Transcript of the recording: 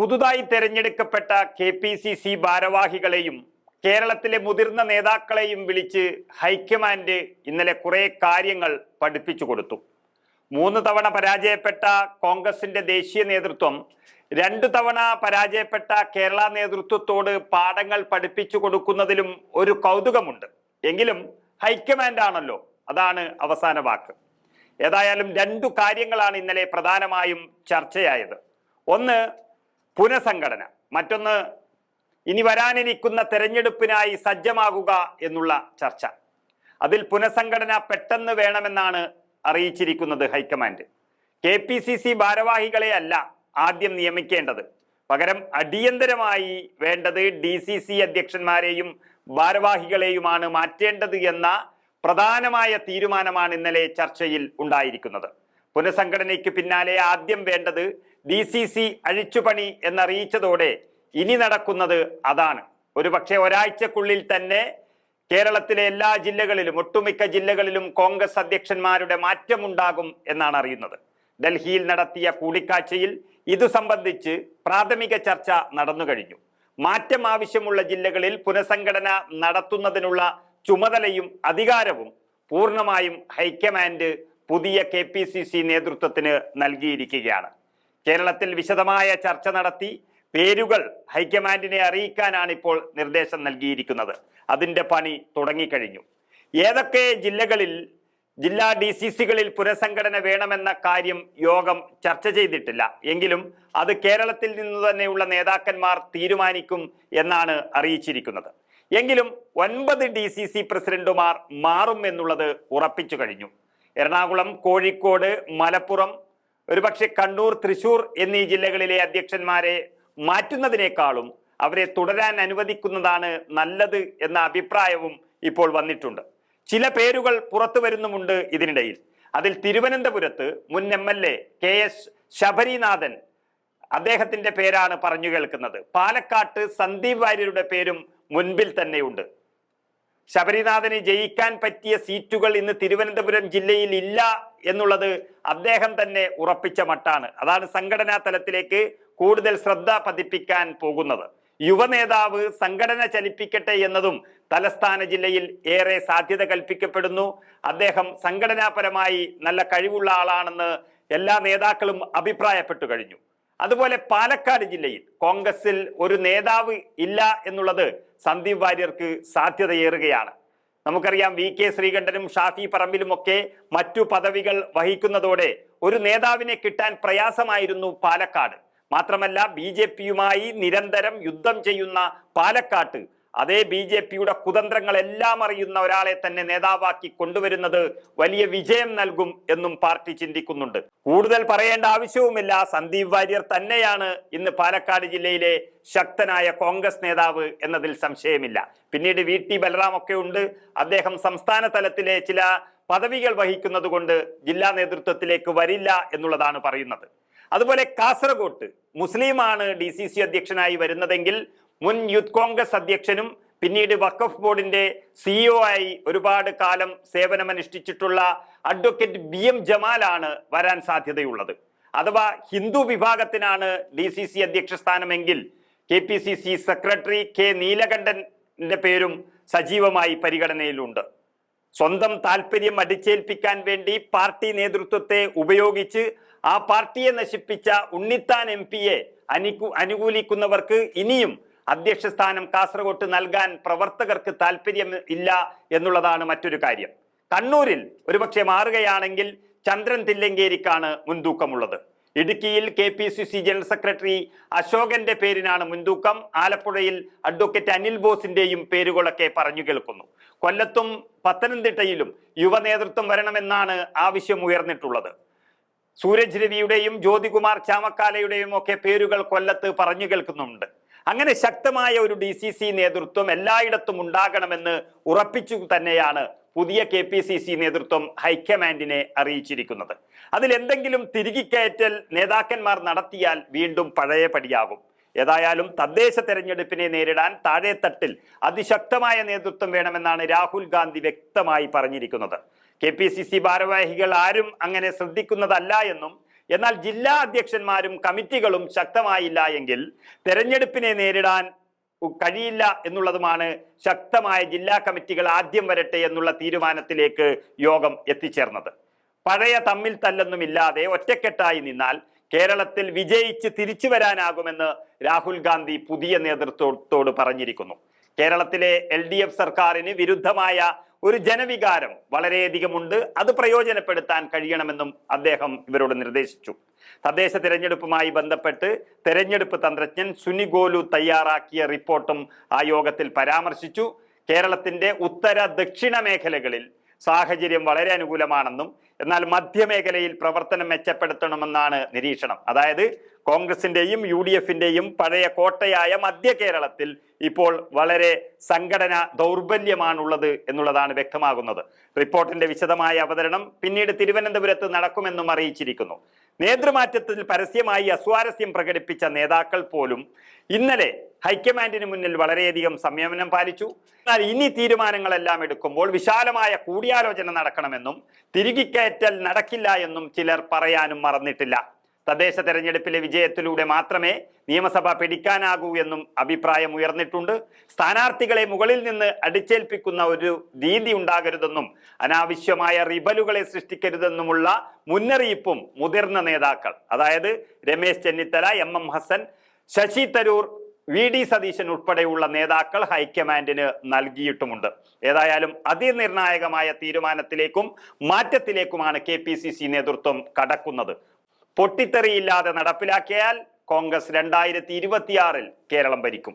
പുതുതായി തെരഞ്ഞെടുക്കപ്പെട്ട K P C C ഭാരവാഹികളെയും കേരളത്തിലെ മുതിർന്ന നേതാക്കളെയും വിളിച്ച് ഹൈക്കമാൻഡ് ഇന്നലെ കുറേ കാര്യങ്ങൾ പഠിപ്പിച്ചു കൊടുത്തു. മൂന്ന് തവണ പരാജയപ്പെട്ട കോൺഗ്രസിന്റെ ദേശീയ നേതൃത്വം രണ്ടു തവണ പരാജയപ്പെട്ട കേരള നേതൃത്വത്തോട് പാഠങ്ങൾ പഠിപ്പിച്ചു കൊടുക്കുന്നതിലും ഒരു കൗതുകമുണ്ട്. എങ്കിലും ഹൈക്കമാൻഡ് ആണല്ലോ അതാണ് അവസാന വാക്ക്. ഏതായാലും രണ്ടു കാര്യങ്ങളാണ് ഇന്നലെ പ്രധാനമായും ചർച്ചയായത്. ഒന്ന് പുനഃസംഘടന. മറ്റൊന്ന് ഇനി വരാനിരിക്കുന്ന തെരഞ്ഞെടുപ്പിനായി സജ്ജമാകുക എന്നുള്ള ചർച്ച. അതിൽ പുനഃസംഘടന പെട്ടെന്ന് വേണമെന്നാണ് അറിയിച്ചിരിക്കുന്നത് high command. K P C C ഭാരവാഹികളെ അല്ല ആദ്യം നിയമിക്കേണ്ടത്. പകരം അടിയന്തരമായി വേണ്ടത് ഡി സി സി അധ്യക്ഷന്മാരെയും ഭാരവാഹികളെയുമാണ് മാറ്റേണ്ടത് എന്ന പ്രധാനമായ തീരുമാനമാണ് ഇന്നലെ ചർച്ചയിൽ ഉണ്ടായിരിക്കുന്നത്. പുനഃസംഘടനയ്ക്ക് പിന്നാലെ ആദ്യം വേണ്ടത് ഡി സി സി അഴിച്ചുപണി എന്നറിയിച്ചതോടെ ഇനി നടക്കുന്നത് അതാണ്. ഒരുപക്ഷെ ഒരാഴ്ചക്കുള്ളിൽ തന്നെ കേരളത്തിലെ എല്ലാ ജില്ലകളിലും ഒട്ടുമിക്ക ജില്ലകളിലും കോൺഗ്രസ് അധ്യക്ഷന്മാരുടെ മാറ്റമുണ്ടാകും എന്നാണ് അറിയുന്നത്. ഡൽഹിയിൽ നടത്തിയ കൂടിക്കാഴ്ചയിൽ ഇതു സംബന്ധിച്ച് പ്രാഥമിക ചർച്ച നടന്നു കഴിഞ്ഞു. മാറ്റം ആവശ്യമുള്ള ജില്ലകളിൽ പുനഃസംഘടന നടത്തുന്നതിനുള്ള ചുമതലയും അധികാരവും പൂർണമായും ഹൈക്കമാൻഡ് പുതിയ കെ നേതൃത്വത്തിന് നൽകിയിരിക്കുകയാണ്. കേരളത്തിൽ വിശദമായ ചർച്ച നടത്തി പേരുകൾ ഹൈക്കമാൻഡിനെ അറിയിക്കാനാണ് ഇപ്പോൾ നിർദ്ദേശം നൽകിയിരിക്കുന്നത്. അതിന്റെ പണി തുടങ്ങിക്കഴിഞ്ഞു. ഏതൊക്കെ ജില്ലകളിൽ ജില്ലാ ഡി സി സികളിൽ പുനഃസംഘടന വേണമെന്ന കാര്യം യോഗം ചർച്ച ചെയ്തിട്ടില്ല. എങ്കിലും അത് കേരളത്തിൽ നിന്ന് തന്നെയുള്ള നേതാക്കന്മാർ തീരുമാനിക്കും എന്നാണ് അറിയിച്ചിരിക്കുന്നത്. എങ്കിലും ഒൻപത് ഡി സി സി പ്രസിഡന്റുമാർ മാറും എന്നുള്ളത് ഉറപ്പിച്ചു കഴിഞ്ഞു. എറണാകുളം കോഴിക്കോട് മലപ്പുറം ഒരുപക്ഷെ കണ്ണൂർ തൃശൂർ എന്നീ ജില്ലകളിലെ അധ്യക്ഷന്മാരെ മാറ്റുന്നതിനേക്കാളും അവരെ തുടരാൻ അനുവദിക്കുന്നതാണ് നല്ലത് എന്ന അഭിപ്രായവും ഇപ്പോൾ വന്നിട്ടുണ്ട്. ചില പേരുകൾ പുറത്തു വരുന്നുമുണ്ട് ഇതിനിടയിൽ. അതിൽ തിരുവനന്തപുരത്ത് മുൻ M L A K S Sabarinathan അദ്ദേഹത്തിന്റെ പേരാണ് പറഞ്ഞു കേൾക്കുന്നത്. പാലക്കാട്ട് സന്ദീപ് വാര്യരുടെ പേരും മുൻപിൽ തന്നെയുണ്ട്. ശബരിനാഥന് ജയിക്കാൻ പറ്റിയ സീറ്റുകൾ ഇന്ന് തിരുവനന്തപുരം ജില്ലയിൽ ഇല്ല എന്നുള്ളത് അദ്ദേഹം തന്നെ ഉറപ്പിച്ച മട്ടാണ്. അതാണ് സംഘടനാ തലത്തിലേക്ക് കൂടുതൽ ശ്രദ്ധ പതിപ്പിക്കാൻ പോകുന്നത്. യുവനേതാവ് സംഘടന ചലിപ്പിക്കട്ടെ എന്നതും തലസ്ഥാന ജില്ലയിൽ ഏറെ സാധ്യത കൽപ്പിക്കപ്പെടുന്നു. അദ്ദേഹം സംഘടനാപരമായി നല്ല കഴിവുള്ള ആളാണെന്ന് എല്ലാ നേതാക്കളും അഭിപ്രായപ്പെട്ടു കഴിഞ്ഞു. അതുപോലെ പാലക്കാട് ജില്ലയിൽ കോൺഗ്രസിൽ ഒരു നേതാവ് ഇല്ല എന്നുള്ളത് സന്ദീപ് വാര്യർക്ക് സാധ്യതയേറുകയാണ്. നമുക്കറിയാം വി കെ ശ്രീകണ്ഠനും ഷാഫി പറമ്പിലുമൊക്കെ മറ്റു പദവികൾ വഹിക്കുന്നതോടെ ഒരു നേതാവിനെ കിട്ടാൻ പ്രയാസമായിരുന്നു പാലക്കാട്. മാത്രമല്ല ബി നിരന്തരം യുദ്ധം ചെയ്യുന്ന പാലക്കാട്ട് അതേ ബി ജെ പിയുടെ കുതന്ത്രങ്ങളെല്ലാം അറിയുന്ന ഒരാളെ തന്നെ നേതാവാക്കി കൊണ്ടുവരുന്നത് വലിയ വിജയം നൽകും എന്നും പാർട്ടി ചിന്തിക്കുന്നുണ്ട്. കൂടുതൽ പറയേണ്ട ആവശ്യവുമില്ല. സന്ദീപ് വാര്യർ തന്നെയാണ് ഇന്ന് പാലക്കാട് ജില്ലയിലെ ശക്തനായ കോൺഗ്രസ് നേതാവ് എന്നതിൽ സംശയമില്ല. പിന്നീട് വി ടി ബലറാം ഒക്കെ ഉണ്ട്. അദ്ദേഹം സംസ്ഥാന തലത്തിലെ ചില പദവികൾ വഹിക്കുന്നത് കൊണ്ട് ജില്ലാ നേതൃത്വത്തിലേക്ക് വരില്ല എന്നുള്ളതാണ് പറയുന്നത്. അതുപോലെ കാസർഗോട്ട് മുസ്ലിമാണ് ഡി സി സി അധ്യക്ഷനായി വരുന്നതെങ്കിൽ മുൻ യൂത്ത് കോൺഗ്രസ് അധ്യക്ഷനും പിന്നീട് വഖഫ് ബോർഡിന്റെ സിഇഒ ആയി ഒരുപാട് കാലം സേവനമനുഷ്ഠിച്ചിട്ടുള്ള അഡ്വക്കേറ്റ് ബി എം ജമാലാണ് വരാൻ സാധ്യതയുള്ളത്. അഥവാ ഹിന്ദു വിഭാഗത്തിനാണ് ഡി സി സി അധ്യക്ഷ സ്ഥാനമെങ്കിൽ K P C C secretary K നീലകണ്ഠന്റെ പേരും സജീവമായി പരിഗണനയിലുണ്ട്. സ്വന്തം താല്പര്യം അടിച്ചേൽപ്പിക്കാൻ വേണ്ടി പാർട്ടി നേതൃത്വത്തെ ഉപയോഗിച്ച് ആ പാർട്ടിയെ നശിപ്പിച്ച ഉണ്ണിത്താൻ എം പിയെ അനുകൂ അനുകൂലിക്കുന്നവർക്ക് ഇനിയും അധ്യക്ഷ സ്ഥാനം കാസർഗോട്ട് നൽകാൻ പ്രവർത്തകർക്ക് താല്പര്യം ഇല്ല എന്നുള്ളതാണ് മറ്റൊരു കാര്യം. കണ്ണൂരിൽ ഒരുപക്ഷെ മാറുകയാണെങ്കിൽ ചന്ദ്രൻ തില്ലങ്കേരിക്കാണ് മുൻതൂക്കമുള്ളത്. ഇടുക്കിയിൽ K P C C general secretary അശോകന്റെ പേരിനാണ് മുൻതൂക്കം. ആലപ്പുഴയിൽ അഡ്വക്കേറ്റ് അനിൽ ബോസിന്റെയും പേരുകളൊക്കെ പറഞ്ഞു കേൾക്കുന്നു. കൊല്ലത്തും പത്തനംതിട്ടയിലും യുവ നേതൃത്വം വരണമെന്നാണ് ആവശ്യം ഉയർന്നിട്ടുള്ളത്. സൂരജ് രവിയുടെയും ജ്യോതികുമാർ ചാമക്കാലയുടെയും ഒക്കെ പേരുകൾ കൊല്ലത്ത് പറഞ്ഞു കേൾക്കുന്നുണ്ട് അങ്ങനെ ശക്തമായ ഒരു ഡി സി സി നേതൃത്വം എല്ലായിടത്തും ഉണ്ടാകണമെന്ന് ഉറപ്പിച്ചു തന്നെയാണ് പുതിയ കെ പി സി സി നേതൃത്വം ഹൈക്കമാൻഡിനെ അറിയിച്ചിരിക്കുന്നത്. അതിൽ എന്തെങ്കിലും തിരികിക്കയറ്റൽ നേതാക്കന്മാർ നടത്തിയാൽ വീണ്ടും പഴയ പടിയാകും ഏതായാലും തദ്ദേശ തെരഞ്ഞെടുപ്പിനെ നേരിടാൻ താഴെത്തട്ടിൽ അതിശക്തമായ നേതൃത്വം വേണമെന്നാണ് രാഹുൽ ഗാന്ധി വ്യക്തമായി പറഞ്ഞിരിക്കുന്നത്. കെ പി സി സി ഭാരവാഹികൾ ആരും അങ്ങനെ ശ്രദ്ധിക്കുന്നതല്ല എന്നും എന്നാൽ ജില്ലാ അധ്യക്ഷന്മാരും കമ്മിറ്റികളും ശക്തമായില്ല എങ്കിൽ തെരഞ്ഞെടുപ്പിനെ നേരിടാൻ കഴിയില്ല എന്നുള്ളതുമാണ് ശക്തമായ ജില്ലാ കമ്മിറ്റികൾ ആദ്യം വരട്ടെ എന്നുള്ള തീരുമാനത്തിലേക്ക് യോഗം എത്തിച്ചേർന്നത്. പഴയ തമ്മിൽ തല്ലൊന്നുമില്ലാതെ ഒറ്റക്കെട്ടായി നിന്നാൽ കേരളത്തിൽ വിജയിച്ച് തിരിച്ചു വരാനാകുമെന്ന് രാഹുൽ ഗാന്ധി പുതിയ നേതൃത്വത്തോട് പറഞ്ഞിരിക്കുന്നു. കേരളത്തിലെ എൽ സർക്കാരിന് വിരുദ്ധമായ ഒരു ജനവികാരം വളരെയധികമുണ്ട് അത് പ്രയോജനപ്പെടുത്താൻ കഴിയണമെന്നും അദ്ദേഹം ഇവരോട് നിർദ്ദേശിച്ചു. തദ്ദേശ തിരഞ്ഞെടുപ്പുമായി ബന്ധപ്പെട്ട് തെരഞ്ഞെടുപ്പ് തന്ത്രജ്ഞൻ സുനിഗോലു തയ്യാറാക്കിയ റിപ്പോർട്ടും ആ യോഗത്തിൽ പരാമർശിച്ചു. കേരളത്തിന്റെ ഉത്തര ദക്ഷിണ മേഖലകളിൽ സാഹചര്യം വളരെ അനുകൂലമാണെന്നും എന്നാൽ മധ്യമേഖലയിൽ പ്രവർത്തനം മെച്ചപ്പെടുത്തണമെന്നാണ് നിരീക്ഷണം. അതായത് കോൺഗ്രസിന്റെയും യു ഡി എഫിന്റെയും പഴയ കോട്ടയായ മധ്യ കേരളത്തിൽ ഇപ്പോൾ വളരെ സംഘടന ദൗർബല്യമാണുള്ളത് എന്നുള്ളതാണ് വ്യക്തമാകുന്നത്. റിപ്പോർട്ടിന്റെ വിശദമായ അവതരണം പിന്നീട് തിരുവനന്തപുരത്ത് നടക്കുമെന്നും അറിയിച്ചിരിക്കുന്നു. നേതൃമാറ്റത്തിൽ പരസ്യമായി അസ്വാരസ്യം പ്രകടിപ്പിച്ച നേതാക്കൾ പോലും ഇന്നലെ ഹൈക്കമാൻഡിന് മുന്നിൽ വളരെയധികം സംയമനം പാലിച്ചു. എന്നാൽ ഇനി തീരുമാനങ്ങളെല്ലാം എടുക്കുമ്പോൾ വിശാലമായ കൂടിയാലോചന നടക്കണമെന്നും തിരികിക്കയറ്റൽ നടക്കില്ല എന്നും ചിലർ പറയാനും മറന്നിട്ടില്ല. തദ്ദേശ തെരഞ്ഞെടുപ്പിലെ വിജയത്തിലൂടെ മാത്രമേ നിയമസഭ പിടിക്കാനാകൂ എന്നും അഭിപ്രായം ഉയർന്നിട്ടുണ്ട് സ്ഥാനാർത്ഥികളെ മുകളിൽ നിന്ന് അടിച്ചേൽപ്പിക്കുന്ന ഒരു രീതി ഉണ്ടാകരുതെന്നും അനാവശ്യമായ റിബലുകളെ സൃഷ്ടിക്കരുതെന്നുമുള്ള മുന്നറിയിപ്പും മുതിർന്ന നേതാക്കൾ അതായത് Ramesh Chennithala M M Hassan Shashi Tharoor V D Satheesan ഉൾപ്പെടെയുള്ള നേതാക്കൾ ഹൈക്കമാൻഡിന് നൽകിയിട്ടുമുണ്ട്. ഏതായാലും അതിനിർണായകമായ തീരുമാനത്തിലേക്കും മാറ്റത്തിലേക്കുമാണ് കെ പി സി സി നേതൃത്വം കടക്കുന്നത്. പൊട്ടിത്തെറിയില്ലാതെ നടപ്പിലാക്കിയാൽ കോൺഗ്രസ് രണ്ടായിരത്തി ഇരുപത്തിയാറിൽ കേരളം ഭരിക്കും.